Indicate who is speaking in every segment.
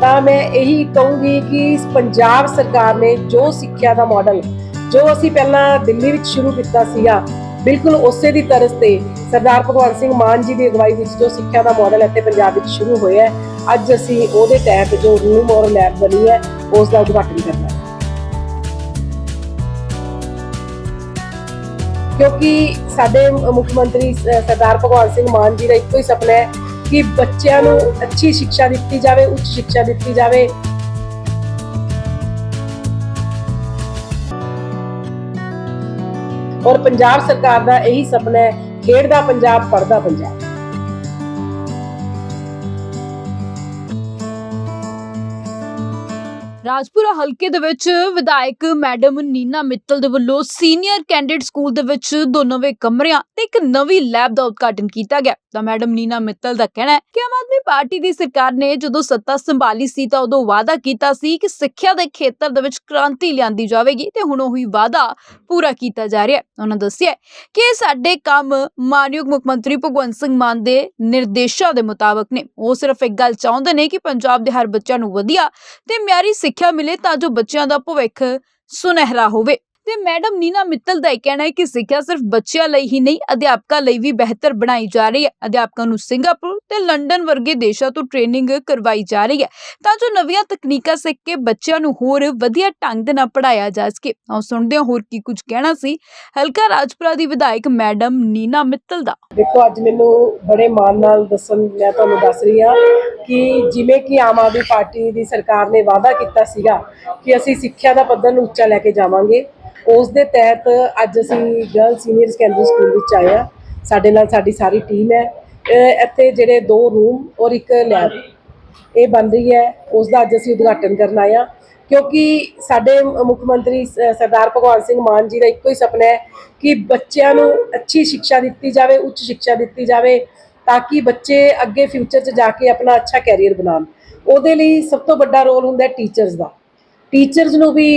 Speaker 1: ਤਾਂ ਮੈਂ ਇਹੀ ਕਹੂੰਗੀ ਕਿ ਪੰਜਾਬ ਸਰਕਾਰ ਨੇ ਜੋ ਸਿੱਖਿਆ ਦਾ ਮਾਡਲ ਜੋ ਅਸੀਂ ਪਹਿਲਾਂ ਦਿੱਲੀ ਵਿੱਚ ਸ਼ੁਰੂ ਕੀਤਾ ਸੀਗਾ, ਬਿਲਕੁਲ ਉਸੇ ਦੀ ਤਰਜ਼ ਤੇ ਸਰਦਾਰ ਭਗਵੰਤ ਸਿੰਘ ਮਾਨ ਜੀ ਦੀ ਅਗਵਾਈ ਵਿੱਚ ਜੋ ਸਿੱਖਿਆ ਦਾ ਮਾਡਲ ਇੱਥੇ ਪੰਜਾਬ ਵਿੱਚ ਸ਼ੁਰੂ ਹੋਇਆ ਹੈ, ਅੱਜ ਅਸੀਂ ਉਹਦੇ ਤਹਿਤ ਜੋ ਰੂਮ ਔਰ ਲੈਬ ਬਣੀ ਹੈ ਉਸ ਦਾ ਉਦਘਾਟਨ ਕਰਨਾ ਹੈ। ਕਿਉਂਕਿ ਸਾਡੇ ਮੁੱਖ ਮੰਤਰੀ ਸਰਦਾਰ ਭਗਵੰਤ ਸਿੰਘ ਮਾਨ ਜੀ ਦਾ ਇੱਕੋ ਹੀ ਸੁਪਨਾ ਹੈ ਕਿ ਬੱਚਿਆਂ ਨੂੰ ਅੱਛੀ ਸਿੱਖਿਆ ਦਿੱਤੀ ਜਾਵੇ, ਉੱਚ ਸਿੱਖਿਆ ਦਿੱਤੀ ਜਾਵੇ। ਔਰ ਪੰਜਾਬ ਸਰਕਾਰ ਦਾ ਇਹੀ ਸੁਪਨਾ ਹੈ ਖੇਡਦਾ ਪੰਜਾਬ ਪੜਦਾ ਪੰਜਾਬ।
Speaker 2: ਰਾਜਪੁਰਾ ਹਲਕੇ ਦੇ ਵਿੱਚ ਵਿਧਾਇਕ ਮੈਡਮ ਨੀਨਾ ਮਿੱਤਲ ਦੇ ਵੱਲੋਂ ਸੀਨੀਅਰ ਕੈਂਡੀਡੇਟ ਸਕੂਲ ਦੇ ਵਿੱਚ ਦੋ ਨਵੇਂ ਕਮਰਿਆਂ ਤੇ ਇੱਕ ਨਵੀਂ ਲੈਬ ਦਾ ਉਦਘਾਟਨ ਕੀਤਾ ਗਿਆ। ਤਾਂ ਮੈਡਮ ਨੀਨਾ ਮਿੱਤਲ ਦਾ ਕਹਿਣਾ ਹੈ ਕਿ ਆਮ ਆਦਮੀ ਪਾਰਟੀ ਦੀ ਸਰਕਾਰ ਨੇ ਜਦੋਂ ਸੱਤਾ ਸੰਭਾਲੀ ਸੀ ਤਾਂ ਉਦੋਂ ਵਾਅਦਾ ਕੀਤਾ ਸੀ ਕਿ ਸਿੱਖਿਆ ਦੇ ਖੇਤਰ ਦੇ ਵਿੱਚ ਕ੍ਰਾਂਤੀ ਲਿਆਂਦੀ ਜਾਵੇਗੀ ਤੇ ਹੁਣ ਉਹੀ ਵਾਅਦਾ ਪੂਰਾ ਕੀਤਾ ਜਾ ਰਿਹਾ ਹੈ। ਉਹਨਾਂ ਦੱਸਿਆ ਕਿ ਇਹ ਸਾਡੇ ਕੰਮ ਮਾਨਯੋਗ ਮੁੱਖ ਮੰਤਰੀ ਭਗਵੰਤ ਸਿੰਘ ਮਾਨ ਦੇ ਨਿਰਦੇਸ਼ਾਂ ਦੇ ਮੁਤਾਬਕ ਨੇ। ਉਹ ਸਿਰਫ ਇੱਕ ਗੱਲ ਚਾਹੁੰਦੇ ਨੇ ਕਿ ਪੰਜਾਬ ਦੇ ਹਰ ਬੱਚਿਆਂ ਨੂੰ ਵਧੀਆ ਤੇ ਮਿਆਰੀ ਸਿੱਖਿਆ ਸਿੱਖਿਆ ਮਿਲੇ ਤਾਂ ਜੋ ਬੱਚਿਆਂ ਦਾ ਭਵਿੱਖ ਸੁਨਹਿਰਾ ਹੋਵੇ। ਤੇ ਮੈਡਮ ਨੀਨਾ ਮਿੱਤਲ ਦਾ ਇਹ ਕਹਿਣਾ ਹੈ ਕਿ ਸਿੱਖਿਆ ਸਿਰਫ ਬੱਚਿਆਂ ਲਈ ਹੀ ਨਹੀਂ, ਅਧਿਆਪਕਾਂ ਲਈ ਵੀ ਬਿਹਤਰ ਬਣਾਈ ਜਾ ਰਹੀ ਹੈ। ਅਧਿਆਪਕਾਂ ਨੂੰ ਸਿੰਗਾਪੁਰ ਤੇ ਲੰਡਨ ਵਰਗੇ ਦੇਸ਼ਾਂ ਤੋਂ ਟ੍ਰੇਨਿੰਗ ਕਰਵਾਈ ਜਾ ਰਹੀ ਹੈ। ਤਾਂ ਜੋ ਨਵੀਆਂ ਤਕਨੀਕਾਂ ਸਿੱਖ ਕੇ ਬੱਚਿਆਂ ਨੂੰ ਹੋਰ ਵਧੀਆ ਢੰਗ ਦੇ ਨਾਲ ਪੜਾਇਆ ਜਾ ਸਕੇ। ਆਓ ਸੁਣਦੇ ਹਾਂ ਹੋਰ ਕੀ ਕੁਝ ਕਹਿਣਾ ਸੀ ਹਲਕਾ ਰਾਜਪੁਰਾ ਦੀ ਵਿਧਾਇਕ ਮੈਡਮ ਨੀਨਾ ਮਿੱਤਲ ਦਾ।
Speaker 1: ਦੇਖੋ, ਅੱਜ ਮੈਨੂੰ ਬੜੇ ਮਾਣ ਨਾਲ ਦੱਸਣ, ਮੈਂ ਤੁਹਾਨੂੰ ਦੱਸ ਰਹੀ ਹਾਂ ਕਿ ਜਿਵੇਂ ਕਿ ਆਮ ਆਦਮੀ ਪਾਰਟੀ ਦੀ ਸਰਕਾਰ ਨੇ ਵਾਅਦਾ ਕੀਤਾ ਸੀਗਾ ਕਿ ਅਸੀਂ ਸਿੱਖਿਆ ਦਾ ਪੱਧਰ ਨੂੰ ਉੱਚਾ ਲੈ ਕੇ ਜਾਵਾਂਗੇ। ਉਸ ਦੇ ਤਹਿਤ ਅੱਜ ਅਸੀਂ ਗਰਲ ਸੀਨੀਅਰ ਸੈਕੰਡਰੀ ਸਕੂਲ ਵਿੱਚ ਆਏ ਆ ਸਾਡੇ ਨਾਲ ਸਾਡੀ ਸਾਰੀ ਟੀਮ ਹੈ। ਇੱਥੇ ਜਿਹੜੇ ਦੋ ਰੂਮ ਔਰ ਇੱਕ ਲੈਬ ਇਹ ਬਣ ਰਹੀ ਹੈ। ਉਸ ਦਾ ਅੱਜ ਅਸੀਂ ਉਦਘਾਟਨ ਕਰਨ ਆਏ ਹਾਂ, ਕਿਉਂਕਿ ਸਾਡੇ ਮੁੱਖ ਮੰਤਰੀ ਸ- ਸਰਦਾਰ ਭਗਵੰਤ ਸਿੰਘ ਮਾਨ ਜੀ ਦਾ ਇੱਕੋ ਹੀ ਸੁਪਨਾ ਹੈ ਕਿ ਬੱਚਿਆਂ ਨੂੰ ਅੱਛੀ ਸਿੱਖਿਆ ਦਿੱਤੀ ਜਾਵੇ, ਉੱਚ ਸਿੱਖਿਆ ਦਿੱਤੀ ਜਾਵੇ, ਤਾਂ ਕਿ ਬੱਚੇ ਅੱਗੇ ਫਿਊਚਰ 'ਚ ਜਾ ਕੇ ਆਪਣਾ ਅੱਛਾ ਕੈਰੀਅਰ ਬਣਾਉਣ। ਉਹਦੇ ਲਈ ਸਭ ਤੋਂ ਵੱਡਾ ਰੋਲ ਹੁੰਦਾ ਹੈ ਟੀਚਰਸ ਦਾ। ਟੀਚਰਸ ਨੂੰ ਵੀ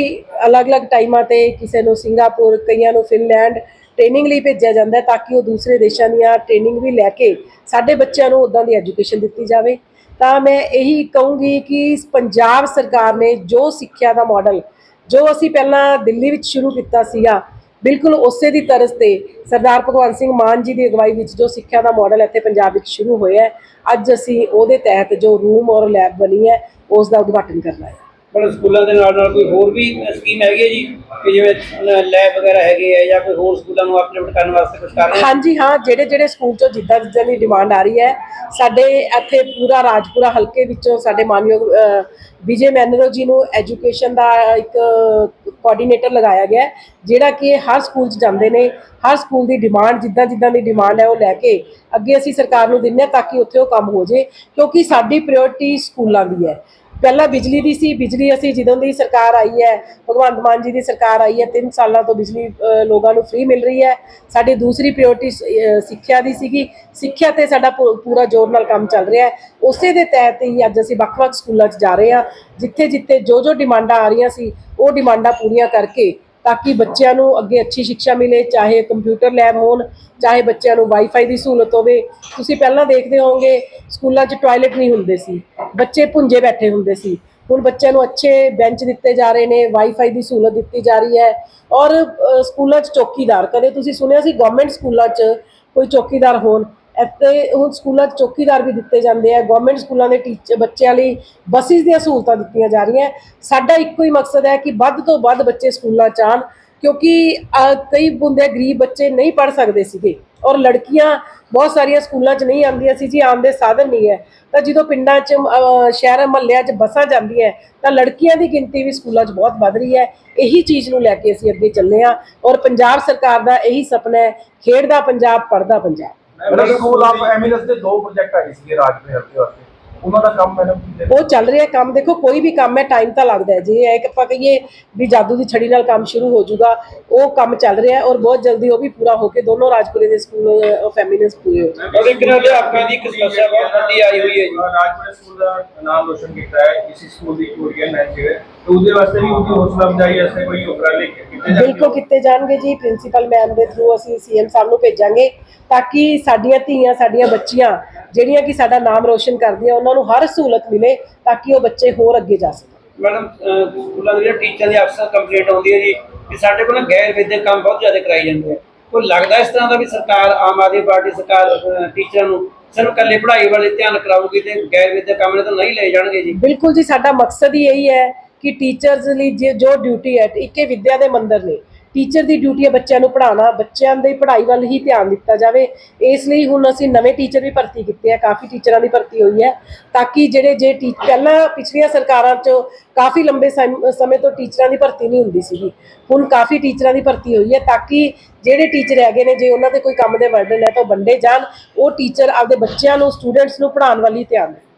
Speaker 1: ਅਲੱਗ-ਅਲੱਗ ਟਾਈਮਾਂ ਤੇ ਕਿਸੇ ਨੂੰ ਸਿੰਗਾਪੁਰ ਕਈਆਂ ਨੂੰ ਫਿਨਲੈਂਡ ਟ੍ਰੇਨਿੰਗ ਲਈ ਭੇਜਿਆ ਜਾਂਦਾ ਹੈ ਤਾਂ ਕਿ ਉਹ ਦੂਸਰੇ ਦੇਸ਼ਾਂ ਦੀਆਂ ਟ੍ਰੇਨਿੰਗ ਵੀ ਲੈ ਕੇ ਸਾਡੇ ਬੱਚਿਆਂ ਨੂੰ ਉਦਾਂ ਦੀ ਐਜੂਕੇਸ਼ਨ ਦਿੱਤੀ ਜਾਵੇ। ਤਾਂ ਮੈਂ ਇਹੀ ਕਹੂੰਗੀ ਕਿ ਪੰਜਾਬ ਸਰਕਾਰ ਨੇ ਜੋ ਸਿੱਖਿਆ ਦਾ ਮਾਡਲ ਜੋ ਅਸੀਂ ਪਹਿਲਾਂ ਦਿੱਲੀ ਵਿੱਚ ਸ਼ੁਰੂ ਕੀਤਾ ਸੀਗਾ, ਬਿਲਕੁਲ ਉਸੇ ਦੀ ਤਰਜ਼ ਤੇ ਸਰਦਾਰ ਭਗਵੰਤ ਸਿੰਘ ਮਾਨ ਜੀ ਦੀ ਅਗਵਾਈ ਵਿੱਚ ਜੋ ਸਿੱਖਿਆ ਦਾ ਮਾਡਲ ਇੱਥੇ ਪੰਜਾਬ ਵਿੱਚ ਸ਼ੁਰੂ ਹੋਇਆ ਅੱਜ ਅਸੀਂ ਉਹਦੇ ਤਹਿਤ ਜੋ ਰੂਮ ਔਰ ਲੈਬ ਬਣੀ ਹੈ, ਉਸ ਦਾ ਉਦਘਾਟਨ ਕਰਨਾ ਹੈ।
Speaker 3: ਪਰ ਸਕੂਲਾਂ ਦੇ ਨਾਲ ਨਾਲ ਕੋਈ ਹੋਰ ਵੀ ਸਕੀਮ ਹੈਗੀ ਹੈ ਜੀ? ਕਿ ਜਿਵੇਂ ਲੈਬ ਵਗੈਰਾ ਹੈਗੇ ਆ ਜਾਂ ਕੋਈ ਹੋਰ ਸਕੂਲਾਂ ਨੂੰ ਅਪਡੇਟ ਕਰਨ ਵਾਸਤੇ ਕੁਝ ਕਰ ਰਹੇ
Speaker 1: ਹਾਂਜੀ, ਹਾਂ ਜਿਹੜੇ ਜਿਹੜੇ ਸਕੂਲ ਚੋਂ ਜਿੱਦਾਂ ਜਿੱਦਾਂ ਦੀ ਡਿਮਾਂਡ ਆ ਰਹੀ ਹੈ, ਸਾਡੇ ਇੱਥੇ ਪੂਰਾ ਰਾਜਪੁਰਾ ਹਲਕੇ ਵਿੱਚੋਂ ਸਾਡੇ ਮਾਨਯੋਗ ਵਿਜੇ ਮੈਨਰੋ ਜੀ ਨੂੰ ਐਜੂਕੇਸ਼ਨ ਦਾ ਇੱਕ ਕੋਆਰਡੀਨੇਟਰ ਲਗਾਇਆ ਗਿਆ ਜਿਹੜਾ ਕਿ ਹਰ ਸਕੂਲ 'ਚ ਜਾਂਦੇ ਨੇ, ਹਰ ਸਕੂਲ ਦੀ ਡਿਮਾਂਡ ਜਿੱਦਾਂ ਜਿੱਦਾਂ ਦੀ ਡਿਮਾਂਡ ਹੈ ਉਹ ਲੈ ਕੇ ਅੱਗੇ ਅਸੀਂ ਸਰਕਾਰ ਨੂੰ ਦਿੰਦੇ ਹਾਂ ਤਾਂ ਕਿ ਉੱਥੇ ਉਹ ਕੰਮ ਹੋ ਜੇ ਕਿਉਂਕਿ ਸਾਡੀ ਪ੍ਰਾਇੋਰਟੀ ਸਕੂਲਾਂ ਦੀ ਹੈ। ਪਹਿਲਾਂ ਬਿਜਲੀ ਦੀ ਸੀ, ਬਿਜਲੀ ਅਸੀਂ ਜਦੋਂ ਦੀ ਸਰਕਾਰ ਆਈ ਹੈ, ਭਗਵੰਤ ਮਾਨ ਜੀ ਦੀ ਸਰਕਾਰ ਆਈ ਹੈ 3 ਸਾਲਾਂ ਤੋਂ ਬਿਜਲੀ ਲੋਕਾਂ ਨੂੰ ਫ੍ਰੀ ਮਿਲ ਰਹੀ ਹੈ। ਸਾਡੀ ਦੂਸਰੀ ਪ੍ਰਾਇੋਰਟੀ ਸਿੱਖਿਆ ਦੀ ਸੀਗੀ। ਸਿੱਖਿਆ ਤੇ ਸਾਡਾ ਪੂ- ਪੂਰਾ ਜ਼ੋਰ ਨਾਲ ਕੰਮ ਚੱਲ ਰਿਹਾ ਹੈ। ਉਸੇ ਦੇ ਤਹਿਤ ਹੀ ਅੱਜ ਅਸੀਂ ਵੱਖ-ਵੱਖ ਸਕੂਲਾਂ 'ਚ ਜਾ ਰਹੇ ਹਾਂ ਜਿੱਥੇ ਜਿੱਥੇ ਜੋ ਜੋ ਡਿਮਾਂਡਾਂ ਆ ਰਹੀਆਂ ਸੀ, ਉਹ ਡਿਮਾਂਡਾਂ ਪੂਰੀਆਂ ਕਰਕੇ ਤਾਂ ਕਿ ਬੱਚਿਆਂ ਨੂੰ ਅੱਗੇ ਅੱਛੀ ਸਿੱਖਿਆ ਮਿਲੇ, ਚਾਹੇ ਕੰਪਿਊਟਰ ਲੈਬ ਹੋਣ, ਚਾਹੇ ਬੱਚਿਆਂ ਨੂੰ ਵਾਈਫਾਈ ਦੀ ਸਹੂਲਤ ਹੋਵੇ। ਤੁਸੀਂ ਪਹਿਲਾਂ ਦੇਖਦੇ ਹੋਵੋਗੇ, ਸਕੂਲਾਂ 'ਚ ਟਾਇਲਟ ਨਹੀਂ ਹੁੰਦੇ ਸੀ। ਬੱਚੇ ਭੁੰਜੇ ਬੈਠੇ ਹੁੰਦੇ ਸੀ। ਹੁਣ ਬੱਚਿਆਂ ਨੂੰ ਅੱਛੇ ਬੈਂਚ ਦਿੱਤੇ ਜਾ ਰਹੇ ਨੇ ਵਾਈਫਾਈ ਦੀ ਸਹੂਲਤ ਦਿੱਤੀ ਜਾ ਰਹੀ ਹੈ। ਔਰ ਸਕੂਲਾਂ 'ਚ ਚੌਕੀਦਾਰ, ਕਦੇ ਤੁਸੀਂ ਸੁਣਿਆ ਸੀ ਗਵਰਨਮੈਂਟ ਸਕੂਲਾਂ 'ਚ ਕੋਈ ਚੌਕੀਦਾਰ ਹੋਣ? ਇੱਥੇ ਹੁਣ ਸਕੂਲਾਂ 'ਚ ਚੌਕੀਦਾਰ ਵੀ ਦਿੱਤੇ ਜਾਂਦੇ ਆ ਗਵਰਨਮੈਂਟ ਸਕੂਲਾਂ ਦੇ ਟੀਚਰ ਬੱਚਿਆਂ ਲਈ ਬੱਸਿਸ ਦੀਆਂ ਸਹੂਲਤਾਂ ਦਿੱਤੀਆਂ ਜਾ ਰਹੀਆਂ। ਸਾਡਾ ਇੱਕੋ ਹੀ ਮਕਸਦ ਹੈ ਕਿ ਵੱਧ ਤੋਂ ਵੱਧ ਬੱਚੇ ਸਕੂਲਾਂ 'ਚ ਆਉਣ, ਕਿਉਂਕਿ ਕਈ ਹੁੰਦੇ ਗਰੀਬ ਬੱਚੇ ਨਹੀਂ ਪੜ ਸਕਦੇ ਸੀਗੇ ਔਰ ਲੜਕੀਆਂ ਬਹੁਤ ਸਾਰੀਆਂ ਸਕੂਲਾਂ 'ਚ ਨਹੀਂ ਆਉਂਦੀਆਂ ਸੀ, ਜੀ ਆਉਣ ਦੇ ਸਾਧਨ ਨਹੀਂ ਹੈ। ਤਾਂ ਜਦੋਂ ਪਿੰਡਾਂ 'ਚ ਸ਼ਹਿਰ, ਮਹੱਲਿਆਂ 'ਚ ਬੱਸਾਂ ਜਾਂਦੀਆਂ, ਤਾਂ ਲੜਕੀਆਂ ਦੀ ਗਿਣਤੀ ਵੀ ਸਕੂਲਾਂ 'ਚ ਬਹੁਤ ਵੱਧ ਰਹੀ ਹੈ। ਇਹੀ ਚੀਜ਼ ਨੂੰ ਲੈ ਕੇ ਅਸੀਂ ਅੱਗੇ ਚੱਲੇ ਹਾਂ ਔਰ ਪੰਜਾਬ ਸਰਕਾਰ ਦਾ ਇਹੀ ਸੁਪਨਾ ਹੈ ਖੇਡਦਾ ਪੰਜਾਬ ਪੜਦਾ Punjab.
Speaker 4: Madam school of eminence ਦੇ ਦੋ ਪ੍ਰੋਜੈਕਟ ਆਏ ਸੀਗੇ ਰਾਜਪੁਰ ਹਲਕੇ ਵਾਸਤੇ। ਉਹਨਾਂ ਦਾ ਕੰਮ ਮੈਡਮ ਕੀ
Speaker 1: ਉਹ ਚੱਲ ਰਿਹਾ ਕੰਮ। ਦੇਖੋ ਕੋਈ ਵੀ ਕੰਮ ਹੈ ਟਾਈਮ ਤਾਂ ਲੱਗਦਾ ਹੈ। ਜੇ ਇਹ ਕਿ ਆਪਾਂ ਕਹੀਏ ਵੀ ਜਾਦੂ ਦੀ ਛੜੀ ਨਾਲ ਕੰਮ ਸ਼ੁਰੂ ਹੋ ਜਾਊਗਾ ਉਹ ਕੰਮ ਚੱਲ ਰਿਹਾ ਹੈ ਔਰ ਬਹੁਤ ਜਲਦੀ ਉਹ ਵੀ ਪੂਰਾ ਹੋ ਕੇ ਦੋਨੋਂ ਰਾਜਪੁਰੇ ਦੇ ਸਕੂਲ ਆਫ ਐਮਿਨਸ ਪੂਰੇ ਹੋ ਜਾਣਗੇ।
Speaker 3: ਔਰ ਇੱਕ ਅਧਿਆਪਕਾਂ ਦੀ ਇੱਕ ਸਮੱਸਿਆ ਬਹੁਤ ਵੱਡੀ ਆਈ ਹੋਈ ਹੈ ਜੀ।
Speaker 4: ਰਾਜਪੁਰ ਸਕੂਲ ਦਾ ਨਾਮ ਰੋਸ਼ਨ ਕੀਤਾ ਹੈ। ਇਸੇ ਸਕੂਲ ਦੀ ਕੋਰੀਅਨ ਮੈਚ ਹੈ ਤੇ ਉਹਦੇ ਵਾਸਤੇ ਵੀ ਉਹਦੀ ਹੌਸਲਾ ਅਫਜ਼ਾਈ ਵਾਸਤੇ ਕੋਈ ਉਪਰਾਲੇ ਕੀਤੇ ਜਾਣਗੇ।
Speaker 1: ਬਿਲਕੁਲ ਕੀਤੇ ਜਾਣਗੇ ਜੀ। ਪ੍ਰਿੰਸੀਪਲ ਮੈਮ ਦੇ ਥਰੂ ਅਸੀਂ ਸੀਐਮ ਸਾਹਿਬ ਨੂੰ ਭੇਜਾਂਗੇ ਤਾਂ ਕਿ ਸਾਡੀਆਂ ਧੀਆਂ ਸਾਡੀਆਂ ਬੱਚੀਆਂ ਜਿਹੜੀਆਂ ਕਿ ਸਾਡਾ ਨਾਮ ਰੋਸ਼ਨ ਕਰਦੀਆਂ ਉਹਨਾਂ ਨੂੰ ਹਰ ਸਹੂਲਤ ਮਿਲੇ ਤਾਂ ਕਿ ਉਹ ਬੱਚੇ ਹੋਰ ਅੱਗੇ ਜਾ ਸਕਣ।
Speaker 3: ਮੈਡਮ ਸਕੂਲਾਂ ਦੇ ਟੀਚਰ ਦੀ ਅਕਸਰ ਕੰਪਲੇਂਟ ਆਉਂਦੀ ਹੈ ਜੀ ਕਿ ਸਾਡੇ ਕੋਲ ਗੈਰ ਵਿਦਿਅਕ ਕੰਮ ਬਹੁਤ ਜ਼ਿਆਦਾ ਕਰਾਈ ਜਾਂਦੇ ਆ। ਕੋਈ ਲੱਗਦਾ ਇਸ ਤਰ੍ਹਾਂ ਦਾ ਵੀ ਸਰਕਾਰ ਆਮ ਆਦਮੀ ਪਾਰਟੀ ਸਰਕਾਰ ਟੀਚਰਾਂ ਨੂੰ ਸਿਰਫ ਇਕੱਲੇ ਪੜ੍ਹਾਈ ਵੱਲ ਧਿਆਨ ਕਰਾਊਗੀ ਤੇ ਗੈਰ ਵਿਦਿਅਕ ਕੰਮ ਨੇ ਤਾਂ ਨਹੀਂ ਲਏ ਜਾਣਗੇ ਜੀ?
Speaker 1: ਬਿਲਕੁਲ ਜੀ ਸਾਡਾ ਮਕਸਦ ਹੀ ਇਹੀ ਹੈ ਕਿ ਟੀਚਰਸ ਲਈ ਜੋ ਡਿਊਟੀ ਹੈ ਇੱਕੇ ਵਿਦਿਆ ਦੇ ਮੰਦਰ ਨੇ ਟੀਚਰ ਦੀ ਡਿਊਟੀ ਹੈ ਬੱਚਿਆਂ ਨੂੰ ਪੜ੍ਹਾਉਣਾ, ਬੱਚਿਆਂ ਦੀ ਪੜ੍ਹਾਈ ਵੱਲ ਹੀ ਧਿਆਨ ਦਿੱਤਾ ਜਾਵੇ। ਇਸ ਲਈ ਹੁਣ ਅਸੀਂ ਨਵੇਂ ਟੀਚਰ ਵੀ ਭਰਤੀ ਕੀਤੇ ਆ, ਕਾਫੀ ਟੀਚਰਾਂ ਦੀ ਭਰਤੀ ਹੋਈ ਹੈ, ਤਾਂ ਕਿ ਜਿਹੜੇ ਜੇ ਟੀ ਪਹਿਲਾਂ ਪਿਛਲੀਆਂ ਸਰਕਾਰਾਂ 'ਚ ਕਾਫੀ ਲੰਬੇ ਸਮ- ਸਮੇਂ ਤੋਂ ਟੀਚਰਾਂ ਦੀ ਭਰਤੀ ਨਹੀਂ ਹੁੰਦੀ ਸੀਗੀ। ਹੁਣ ਕਾਫੀ ਟੀਚਰਾਂ ਦੀ ਭਰਤੀ ਹੋਈ ਹੈ ਤਾਂ ਕਿ ਜਿਹੜੇ ਟੀਚਰ ਹੈਗੇ ਨੇ, ਜੇ ਉਹਨਾਂ ਦੇ ਕੋਈ ਕੰਮ ਦੇ ਬਰਡਨ ਹੈ ਤਾਂ ਉਹ ਵੰਡੇ ਜਾਣ। ਉਹ ਟੀਚਰ ਆਪਦੇ ਬੱਚਿਆਂ ਨੂੰ ਸਟੂਡੈਂਟਸ ਨੂੰ ਪੜ੍ਹਾਉਣ ਵੱਲ ਹੀ ਧਿਆਨ ਦੇਣ।